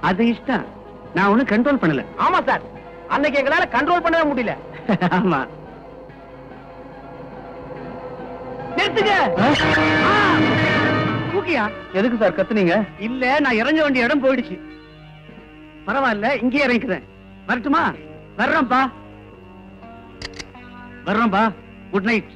அது இஷ்டம். நான் ஒண்ணும் கண்ட்ரோல் பண்ணல. ஆமா சார் அன்னைக்கு எங்களால கண்ட்ரோல் பண்ணவே முடியல. ஆமா. நிறுத்துங்க. தூக்கியா? எதுக்கு சார் கத்துனீங்க? இல்ல நான் இறங்க வேண்டிய இடம் போயிடுச்சு. பரவாயில்ல இங்கே இறங்கிக்கிறேன். வரட்டுமா? வர்றோம்ப்பா. வர்றோம்ப்பா. குட் நைட்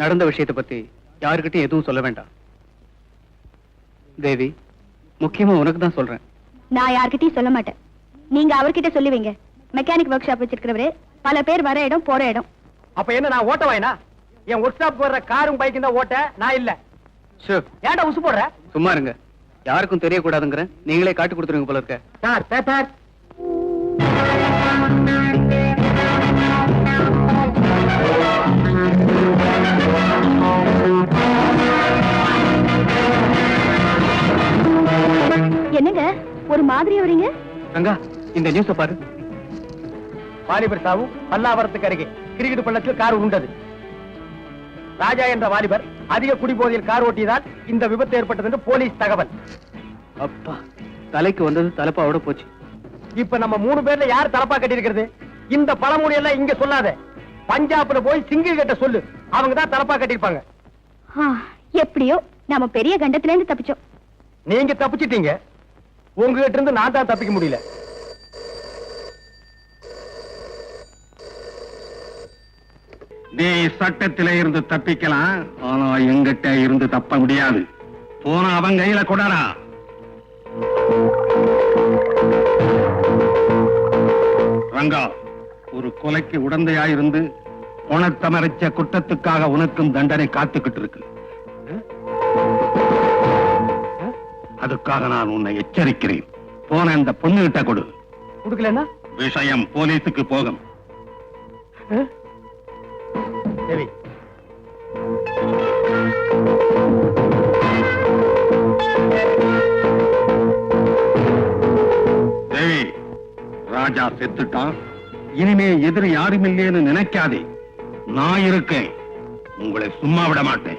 நடந்த விஷயத்தை பத்தி யாருக்கிட்டையும் எதுவும் சொல்ல வேண்டாம். தேவி முக்கியமா உனக்கு தான் சொல்றேன். நான் யார்கிட்டயும் சொல்ல மாட்டேன். நீங்க அவர்கிட்ட சொல்லி வைங்க மெக்கானிக் ஒர்க் ஷாப் வச்சிருக்கிறவரு பல பேர் வர இடம் போற இடம். அப்ப என்ன நான் ஓட்ட வாயினா? என் ஒர்க் ஷாப் வர்ற காரும் பைக்கும் தான் ஓட்ட நான் இல்ல. ஏன்டா உசு போடுற? சும்மா இருங்க. யாருக்கும் தெரியக்கூடாதுங்கிற. நீங்களே காட்டு கொடுத்துருங்க போல இருக்க. சார். என்னங்க? ஒரு மாதிரி வரீங்க ரங்கா இந்த நியூஸ பாரு. வாலிபர் சாவும் பல்லாவரத்துக்கு அருகே. கிரிக்கெட் பள்ளத்தில் கார் உண்டது ராஜா என்ற வாலிபர் அதிக குடிபோதையில் கார் ஓட்டியதால் இந்த விபத்து ஏற்பட்டது என்று போலீஸ் தகவல். அப்பா தலைக்கு வந்தது தலைப்பாவோட போச்சு. இப்ப நம்ம மூணு பேர்ல யார் தலப்பா கட்டி இருக்கிறது இந்த பழமொழி எல்லாம் இங்க சொல்லாத. பஞ்சாப்ல போய் சிங்கிள் கிட்ட சொல்லு. அவங்க தான் தலப்பா கட்டிருப்பாங்க எப்படியோ நாம பெரிய கண்டத்துல இருந்து தப்பிச்சோம். நீங்க தப்பிச்சிட்டீங்க. உங்ககிட்ட இருந்து நான் தான் தப்பிக்க முடியல. நீ சட்டத்தில இருந்து தப்பிக்கலாம் ஆனா எங்கிட்ட இருந்து தப்ப முடியாது. போன அவன் கையில கொடாரா ரங்கா ஒரு கொலைக்கு உடந்தையாயிருந்து உனத்த குற்றத்துக்காக உனக்கும் தண்டனை காத்துக்கிட்டு இருக்கு. அதுக்காக நான் உன்னை எச்சரிக்கிறேன். போன அந்த பொண்ணுகிட்ட கொடு. கொடுக்கலன்னா? விஷயம் போலீஸுக்கு போகும். சரி தேவி. ராஜா செத்துட்டான். இனிமே எதிரி யாரும் இல்லைன்னு நினைக்காதே. நான் இருக்கேன். உங்களை சும்மா விட மாட்டேன்.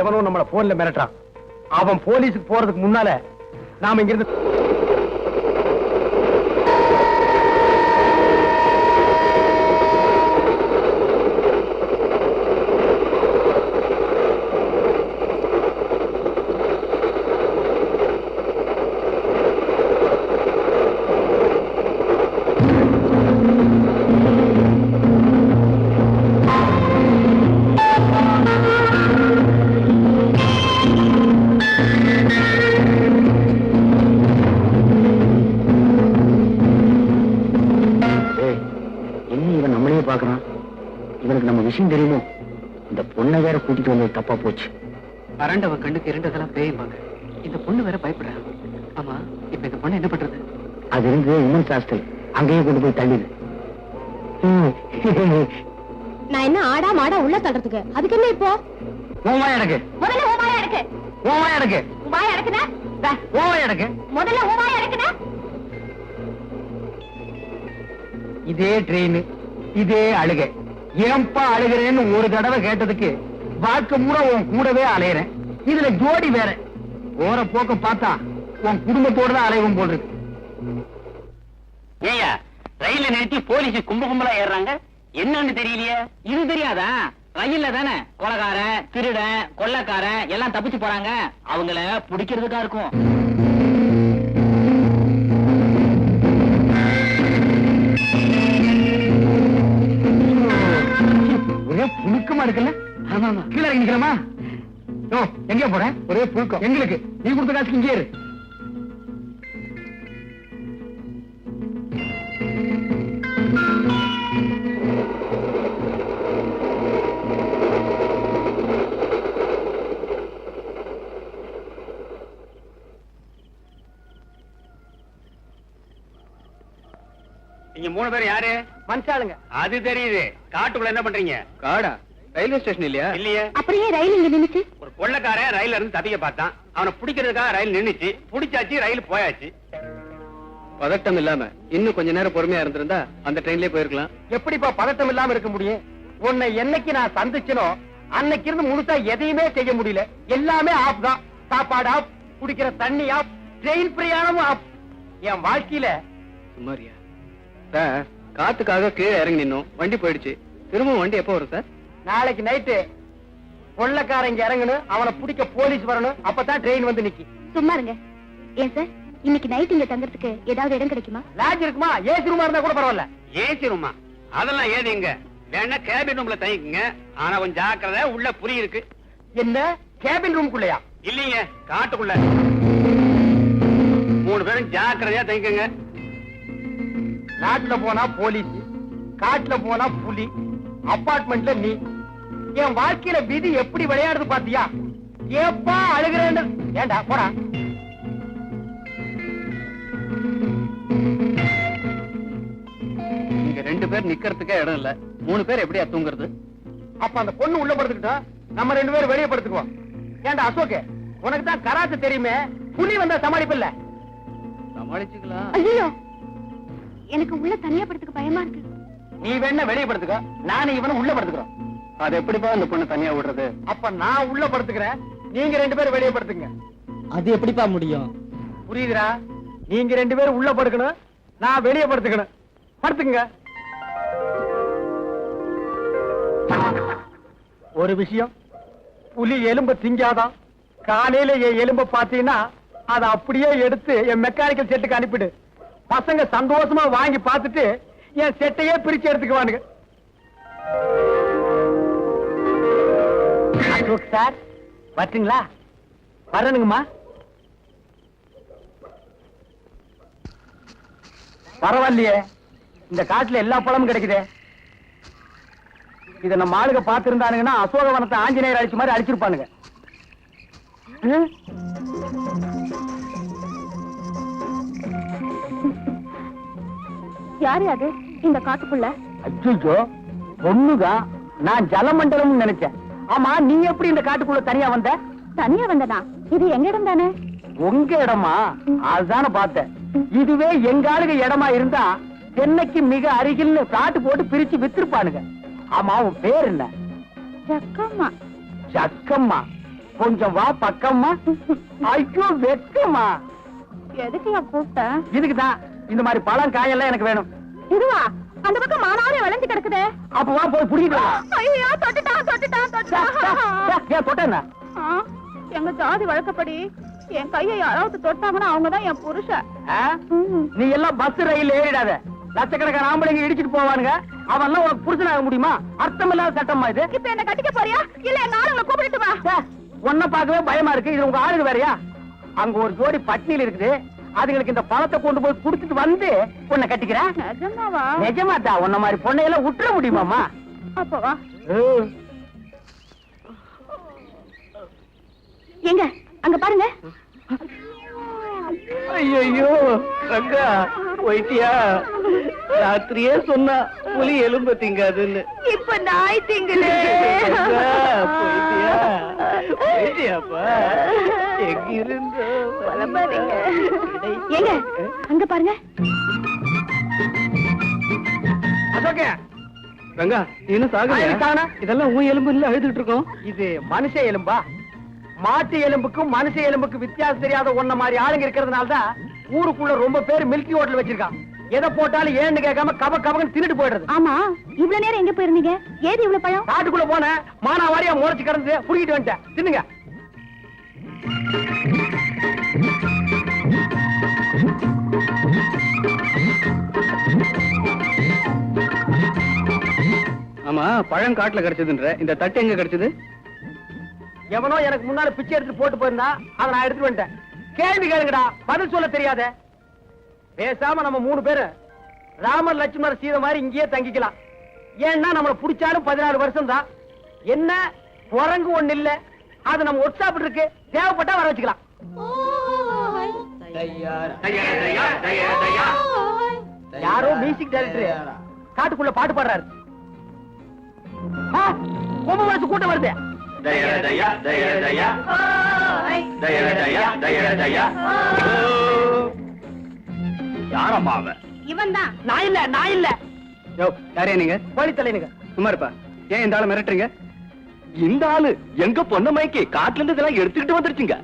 எவனோ நம்மள போன்ல மிரட்டுறான். அவன் போலீஸுக்கு போறதுக்கு முன்னால நாம இங்கிருந்து விஷயம் தெரியுமோ? இந்த பொண்ணை வேற கூட்டிட்டு வந்தது தப்பா போச்சு. அரண்டவ கண்ணுக்கு இரண்டதெல்லாம் பேயும்பாங்க இந்த பொண்ணு வேற பயப்படுறா. ஆமா இப்ப இந்த பொண்ணு என்ன பண்றது? அது இருந்து உமன்ஸ் ஹாஸ்டல் அங்கேயே கொண்டு போய் தள்ளிடு. நான் என்ன ஆடா மாடா உள்ள தள்ளுறதுக்கு? அதுக்கு என்ன இப்போ? ஓமா எனக்கு முதல்ல உபாயா இருக்கு ஓமா எனக்கு உபாயா இருக்குனா ஓமா எனக்கு முதல்ல உபாயா இருக்குனா இதே ட்ரெயின் இதே அழுகை. ஏன்பா அழுகிறேன்னு ஒரு தடவை கேட்டதுக்கு வாழ்க்கை மூட உன் கூடவே அலையிறேன். இதுல ஜோடி வேற. போற போக்க பார்த்தா உன் குடும்பத்தோட தான் அலைவும் போல் இருக்கு. ஏயா ரயில நிறுத்தி போலீஸ் கும்ப கும்பலா ஏறாங்க என்னன்னு தெரியலையே. இது தெரியாதா? ரயில்ல தானே? கொலகார திருடன் கொள்ளக்காரன் எல்லாம் தப்பிச்சு போறாங்க. அவங்கள பிடிக்கிறதுக்கா இருக்கும். புழுக்கமா இருக்குல்ல? ஆமா ஆமா. கீழே இறங்கி நிக்கலாமா ஓ எங்க போற? ஒரே புழுக்கம். எங்களுக்கு. நீ கொடுத்த காசுக்கு இங்கே இரு. நீங்க மூணு பேர் யாரு? மனுஷாளுங்க. அது தெரியுது. காட்டுக்குள்ள என்ன பண்றீங்க? காடா. ரயில்வே ஸ்டேஷன் இல்லையா? இல்லையே. அப்புறம் ஏன் ரயில் இங்க நின்னுச்சு? ஒரு கொள்ளக்காரன் ரயில்ல இருந்து தப்பிக்க பார்த்தான். அவனை பிடிக்கிறதுக்காக ரயில் நின்னுச்சு. பிடிச்சாச்சு ரயில் போயாச்சு. பதட்டம் இல்லாம இன்னும் கொஞ்ச நேரம் பொறுமையா இருந்திருந்தா அந்த ட்ரெயின்லயே போயிருக்கலாம். எப்படிப்பா பதட்டம் இல்லாம இருக்க முடியும்? உன்னை என்னைக்கு நான் சந்திச்சனோ அன்னைக்கு இருந்து முழுசா எதையுமே செய்ய முடியல. எல்லாமே ஆப் தான். சாப்பாடு ஆப் குடிக்கிற தண்ணி ஆப் ட்ரெயின் பிரயாணமும் ஆப் என் வாழ்க்கையில சுமாரியா சார் காத்துக்காக கீழே இறங்கி நின்னோம். வண்டி போயிடுச்சு. திரும்ப வண்டி எப்போ வரும் சார்? நாளைக்கு நைட்டு கொள்ளக்காரன் இங்க இறங்கணும் அவனை பிடிக்க போலீஸ் வரணும் அப்பதான் ட்ரெயின் வந்து நிக்கி சும்மா இருங்க. ஏன் சார் இன்னைக்கு நைட் இங்க தங்கறதுக்கு ஏதாவது இடம் கிடைக்குமா? லாட்ஜ் இருக்குமா? ஏசி ரூமா இருந்தா கூட பரவாயில்ல. ஏசி ரூமா அதெல்லாம் ஏதிங்க வேணா கேபின் ரூம்ல தங்கிக்குங்க. ஆனா கொஞ்சம் ஜாக்கிரதை உள்ள புரி இருக்கு. என்ன? கேபின் ரூம்குள்ளயா இல்லீங்க காட்டுக்குள்ள. மூணு பேரும் ஜாக்கிரதையா தங்கிக்கங்க. நாட்டுல போனா போலீஸ் காட்டுல போனா புலி அபார்ட்மெண்ட்ல நீ. என் வாழ்க்கையில விதி எப்படி விளையாடுது பாத்தியா? ஏப்பா அழுகிறேன்னு. ஏண்டா போடா. இங்க ரெண்டு பேர் நிக்கிறதுக்கே இடம் இல்ல. மூணு பேர் எப்படியா தூங்குறது? அப்ப அந்த பொண்ணு உள்ள படுத்துக்கிட்டோம் நம்ம ரெண்டு பேரும் வெளியே படுத்துக்குவோம். ஏண்டா அசோக் உனக்கு தான் கராத்தே தெரியுமே? புலி வந்தா சமாளிப்பில்ல சமாளிச்சுக்கலாம். ஐயோ எனக்கு உள்ள தனியா படுத்துக்க பயமா இருக்கு. நீ வேணா வெளியே படுத்துக்கோ. நானும் இவனும் உள்ள படுத்துக்கிறோம். அது எப்படிப்பா அந்த பொண்ணு தனியா விடுறது? அப்ப நான் உள்ள படுத்துக்கிறேன். நீங்க ரெண்டு பேரும் வெளியே படுத்துங்க. அது எப்படிப்பா முடியும்? புரியுதுடா? நீங்க ரெண்டு பேரும் உள்ள படுக்கணும். நான் வெளியே படுத்துக்கணும். படுத்துங்க. ஒரு விஷயம் புலி எலும்ப திங்காதான். காலையில என் எலும்ப பாத்தீங்கன்னா அதை அப்படியே எடுத்து என் மெக்கானிக்கல் செட்டுக்கு அனுப்பிடு. பசங்க சந்தோஷமா வாங்கி பார்த்துட்டு என் செட்டையே பிரிச்சு எடுத்துக்குவானுங்க. அசோக் சார் வரட்டுங்களா? வரணுங்கம்மா. பரவாயில்லையே. இந்த காட்டுல எல்லா பழமும் கிடைக்குதே. இத நம்ம ஆளுங்க பாத்துருந்தானுங்கன்னா அசோகவனத்தை ஆஞ்சநேயர் அழிச்ச மாதிரி அழிச்சிருப்பானுங்க? யாரு அது? இந்த காட்டுக்குள்ள? அச்சோ பொண்ணுதான். நான் ஜலமண்டலம் நினைச்சேன். ஆமா நீ எப்படி இந்த காட்டுக்குள்ள தனியா வந்த? தனியா வந்தனா? இது எங்க இடம் தானே? உங்க இடமா? அதுதானே பார்த்தேன். இதுவே எங்க ஆளுங்க இடமா இருந்தா சென்னைக்கு மிக அருகில்னு காட்டு போட்டு பிரிச்சு வித்திருப்பானுங்க. ஆமா உன் பேர் என்ன? ஜக்கம்மா. ஜக்கம்மா. கொஞ்சம் வா பக்கம்மா. ஐயோ வெக்கம்மா. எதுக்கு நான் கூப்பிட்டேன் இதுக்குதான் இந்த மாதிரி பழம் காயெல்லாம் எனக்கு வேணும். இதுவா? அந்த பக்கம் மானாவே விளைஞ்சு கிடக்குதே. அப்ப வா போய் புடிக்கிட்டு ஏன் தொட்டேன்னா? ஆ, எங்க ஜாதி வழக்கப்படி என் கையை யாராவது தொட்டாங்கன்னா அவங்கதான் என் புருஷன்? நீ எல்லாம் பஸ் ரயில் ஏறிடாத. லட்சக்கணக்கான ஆம்பளைங்க இடிச்சிட்டு போவானுங்க. அவன் உனக்கு புருஷனாக முடியுமா? அர்த்தம் இல்லாத சட்டமா இது. இப்ப என்ன கட்டிக்க போறியா? இல்ல எங்க ஆளுங்களை கூப்பிட்டு வா. உன்னை பார்க்கவே பயமா இருக்கு. இது உங்க ஆளுங்க வேறயா? அங்க ஒரு ஜோடி பட்னியில் இருக்குது. அதுங்களுக்கு இந்த பழத்தை கொண்டு போய் குடுத்துட்டு வந்து உன்னை கட்டிக்கிறேன். நிஜமாவா? நிஜமாத்தா உன்ன மாதிரி பொண்ணையெல்லாம் விட்டுற முடியுமாமா அப்ப எங்க அங்க பாருங்க. ஐயோ ரங்கா போயிட்டியா? ராத்திரியே சொன்னா புலி எலும்பு திங்காதுன்னு. இப்ப நாய் போயிட்டியா? போயிட்டியாப்பா? எங்க இருந்தோ எங்க அங்க பாருங்க. அசோகே. ரங்கா எனக்கு காணோம். இதெல்லாம் உன் எலும்பு இல்ல அழுதுட்டு இருக்கோம். இது மனுஷ எலும்பா? மாட்டு எலும்புக்கும் மனுஷ எலும்புக்கு வித்தியாசம் தெரியாத ஒன்ன மாதிரி ஆளுங்க இருக்கிறதுனால தான் ஊருக்குள்ள ரொம்ப பேர் மில்கி ஹோட்டல் வச்சிருக்கான் எதை போட்டாலும் ஏன்னு கேட்காம கப கபன்னு தின்னுட்டு போயிடுறது. ஆமா இவ்வளவு நேரம் எங்க போயிருந்தீங்க? ஏது இவ்வளவு பழம்? காட்டுக்குள்ள போனேன் மானா வாரியா முறைச்சு கிடந்து புடிக்கிட்டு வந்துட்டேன். தின்னுங்க. ஆமா பழம் காட்டுல கிடைச்சதுன்ற. இந்த தட்டு எங்க கிடைச்சது? எவனோ எனக்கு முன்னால பிச்சை எடுத்து போட்டு போயிருந்தா அதை நான் எடுத்துட்டு வந்துட்டேன். கேள்வி கேளுங்கடா பதில் சொல்ல தெரியாத. பேசாம நம்ம மூணு பேரு ராமர் லட்சுமணர் சீதை மாதிரி இங்கேயே தங்கிக்கலாம். ஏன்னா நம்மள பிடிச்சாலும் பதினாறு வருஷம் தான் என்ன குரங்கு ஒண்ணு இல்ல. அது நம்ம ஒர்க் ஷாப் இருக்கு. தேவைப்பட்டா வர வச்சுக்கலாம். யாரோ மியூசிக் டைரக்டர் காட்டுக்குள்ள பாட்டு பாடுறாரு. ஆ, கொம்பு வச்சு கூட்டம் வருது. யாரம்மா அவன்? இவன் தான் நான் இல்ல நான் இல்ல. யோ யாரே நீங்க? கோழி தலைனுங்க சும்மா இருப்பா. ஏன் இந்த ஆளை மிரட்டுறீங்க? இந்த ஆளு எங்க பொண்ணு மைக்கு காட்டுல இருந்து இதெல்லாம் எடுத்துக்கிட்டு வந்துருச்சுங்க.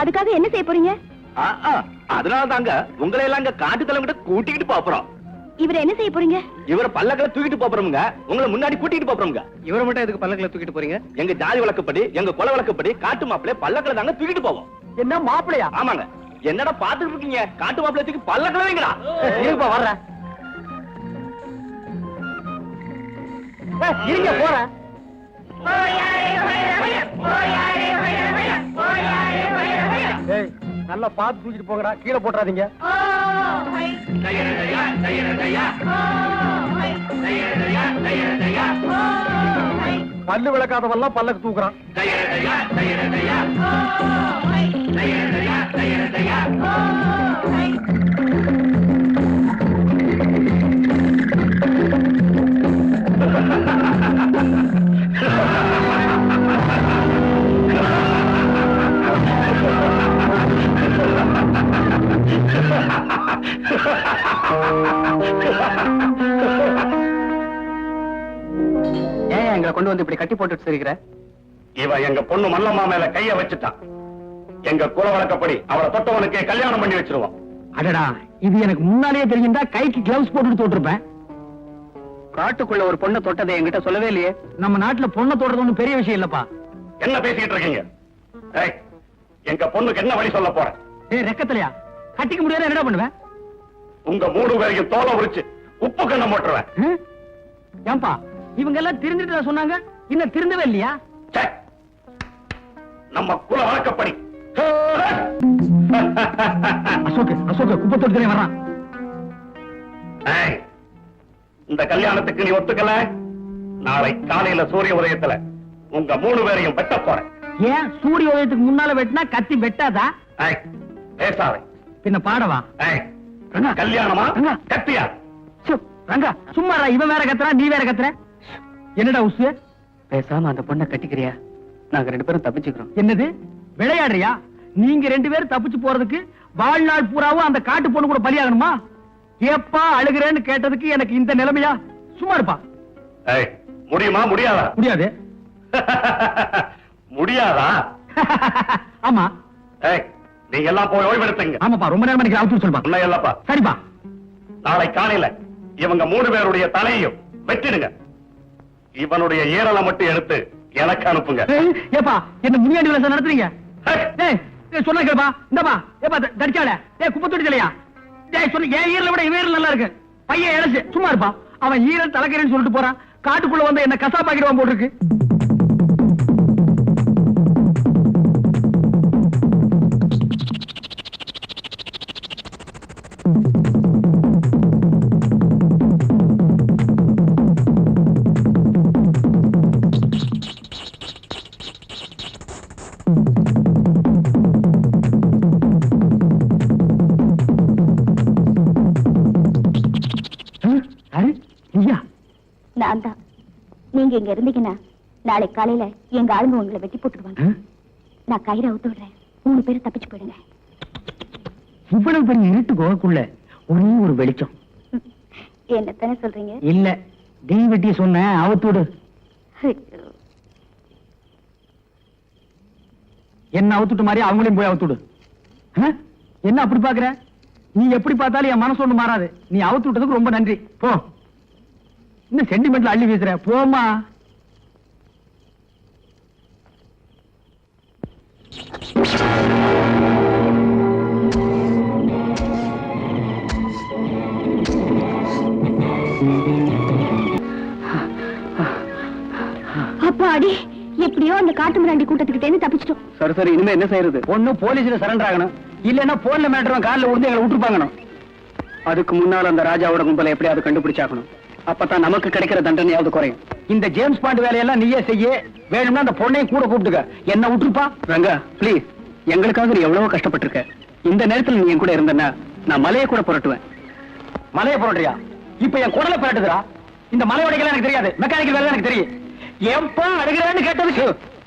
அதுக்காக என்ன செய்ய போறீங்க? அதனால தாங்க உங்களை எல்லாம் காட்டு தலைவங்கிட்ட கூட்டிக்கிட்டு போறோம். இவரை என்ன செய்ய போறீங்க? இவரை பல்லக்கில தூக்கிட்டு போறோமுங்க. உங்களை முன்னாடி கூட்டிட்டு போறோமுங்க. இவரை மட்டும் எதுக்கு பல்லக்கில் தூக்கிட்டு போறீங்க? எங்க ஜாதி வழக்கப்படி எங்க குல வழக்கப்படி காட்டு மாப்பிள்ளை பல்லக்கில தாங்க தூக்கிட்டு போவோம். என்ன மாப்பிளையா ஆமாங்க. என்னடா பாத்துட்டு இருக்கீங்க? காட்டு மாப்பிள்ளை தூக்கி பல்லக்கில வைங்களா? இருப்பா வர்றேன் ஏய், இருங்க போறேன். ஏய், நல்லா பார்த்து தூக்கிட்டு போங்கடா. கீழே போட்டுறாதீங்க. பல்லு விளக்காதவெல்லாம் பல்லக்கு தூக்குறான் ஏன் எங்களை கொண்டு வந்து இப்படி கட்டி போட்டுட்டு சிரிக்கிற? இவன் எங்க பொண்ணு மல்லம்மா மேல கைய வச்சுட்டான் எங்க குல வழக்கப்படி அவளை தொட்டவனுக்கு கல்யாணம் பண்ணி வச்சிருவோம். அடடா இது எனக்கு முன்னாலேயே தெரிஞ்சிருந்தா கைக்கு கிளவுஸ் போட்டுட்டு தொட்டிருப்பேன். காட்டுக்குள்ள ஒரு பொண்ணை தொட்டதை என்கிட்ட சொல்லவே இல்லையே. நம்ம நாட்டுல பொண்ணை தொடுறது ஒண்ணும் பெரிய விஷயம் இல்லப்பா. என்ன பேசிக்கிட்டு இருக்கீங்க? ஏய், எங்க பொண்ணுக்கு என்ன வழி சொல்ல போற? ஏய் ரெக்கத்திலையா? கட்டிக்க முடியாத என்னடா பண்ணுவேன் உங்க மூணு பேரையும் தோலை உரிச்சு உப்பு கண்ணம் போட்டுருவேன் ஹம்? ஏன்பா? இவங்க எல்லாம் திருந்துட்டு சொன்னாங்க? இன்னும் திருந்தவே இல்லையா. நம்ம குல வழக்கப்படி. அசோக் அசோக் குப்பை தொடுத்தலே வர்றான் இந்த கல்யாணத்துக்கு நீ ஒத்துக்கல? நாளை காலையில சூரிய உதயத்துல உங்க மூணு பேரையும் வெட்ட போறேன். ஏன் சூரிய உதயத்துக்கு முன்னால வெட்டினா கத்தி வெட்டாதா? பேசாதே. பின்ன பாடவா. கல்யாணமா. கத்தியா ரங்கா சும்மா இவன் வேற கத்துறா நீ வேற கத்துற. என்னடா உசு பேசாம அந்த பொண்ணை கட்டிக்கிறியா? நாங்க ரெண்டு பேரும் தப்பிச்சுக்கிறோம். என்னது? விளையாடுறியா? நீங்க ரெண்டு பேரும் தப்பிச்சு போறதுக்கு வாழ்நாள் பூராவும் அந்த காட்டு பொண்ணு கூட பலியாகணுமா? ஏப்பா அழுகிறேன்னு கேட்டதுக்கு எனக்கு இந்த நிலைமையா? சும்மா இருப்பா. ஏய், முடியுமா? முடியாதா? முடியாது. முடியாதா? ஆமா. ஏய், நீங்க எல்லாம் போய் ஓய்வெடுத்துங்க. ஆமாப்பா ரொம்ப நேரம் எனக்கு அவுத்து சொல்லுப்பா. இல்லப்பா. சரிப்பா. நாளை காலையில இவங்க மூணு பேருடைய தலையையும் வெட்டிடுங்க. இவனுடைய ஈரலை மட்டும் எடுத்து எனக்கு அனுப்புங்க. ஏப்பா என்ன முனியாண்டி விலாசம் நடத்துறீங்க? சொன்னா கேப்பா இந்தப்பா ஏப்பா தடிச்சால ஏய் குப்பை தொட்டி தலையா? ஏய் சொல்லு ஏன் ஈரல விட இவன் நல்லா இருக்கு? பையன் இழச்சு சும்மா இருப்பா. அவன் ஈரல் தலைக்கிறேன்னு சொல்லிட்டு போறான். காட்டுக்குள்ள வந்து என்ன கசாப்பாக்கிடுவான் போட்டுருக்கு. நீங்க இங்க இருந்தீங்கன்னா நாளை காலையில எங்க ஆளுங்க உங்களை வெட்டி போட்டுருவாங்க நான் கயிறை அவுத்து விடுறேன். மூணு பேரும் தப்பிச்சு போயிடுங்க. இவ்வளவு பெரிய இருட்டு குகைக்குள்ள ஒரே ஒரு வெளிச்சம். என்னத்தானே சொல்றீங்க? இல்ல தீவெட்டி சொன்ன அவுத்துடு ஐயோ. என்ன அவுத்துட்டு மாதிரி அவங்களையும் போய் அவுத்துடு ஆ? என்ன அப்படி பாக்குற நீ எப்படி பார்த்தாலும் என் மனசு ஒண்ணு மாறாது. நீ அவுத்து விட்டதுக்கு ரொம்ப நன்றி. போ. இன்னும் சென்டிமெண்ட்ல அள்ளி வீசுற. போமா அப்பாடி எப்படியோ அந்த காட்டு மிராண்டி கூட்டத்துக்கிட்டே தப்பிச்சிட்டோம். சரி சரி இனிமே என்ன செய்யறது? ஒண்ணு போலீஸ்ல சரண்டர் ஆகணும். இல்லன்னா போன்ல மேட்டரும் கார்ல விழுந்து எங்களை விட்டுருப்பாங்கணும். அதுக்கு முன்னால் அந்த ராஜாவோட கும்பலை எப்படியாவது கண்டுபிடிச்சாக்கணும் அப்பதான் நமக்கு கிடைக்கிற தண்டனையாவது குறையும். இந்த ஜேம்ஸ் பாண்ட் வேலையெல்லாம் நீயே செய்ய. வேணும்னா அந்த பொண்ணையும் கூட கூப்பிட்டுக்க. என்ன விட்டுருப்பா? ரங்கா ப்ளீஸ் எங்களுக்காக நீ எவ்வளவோ கஷ்டப்பட்டிருக்க. இந்த நேரத்துல நீ என் கூட இருந்தனா நான் மலையை கூட புரட்டுவேன். மலையை புரட்டுறியா? இப்ப என் குடலை புரட்டுதுரா இந்த மலை உடைகள் எனக்கு தெரியாது. மெக்கானிக்கல் வேலை எனக்கு தெரியும். ஏன்பா அழுகிறேன்னு கேட்டதுக்கு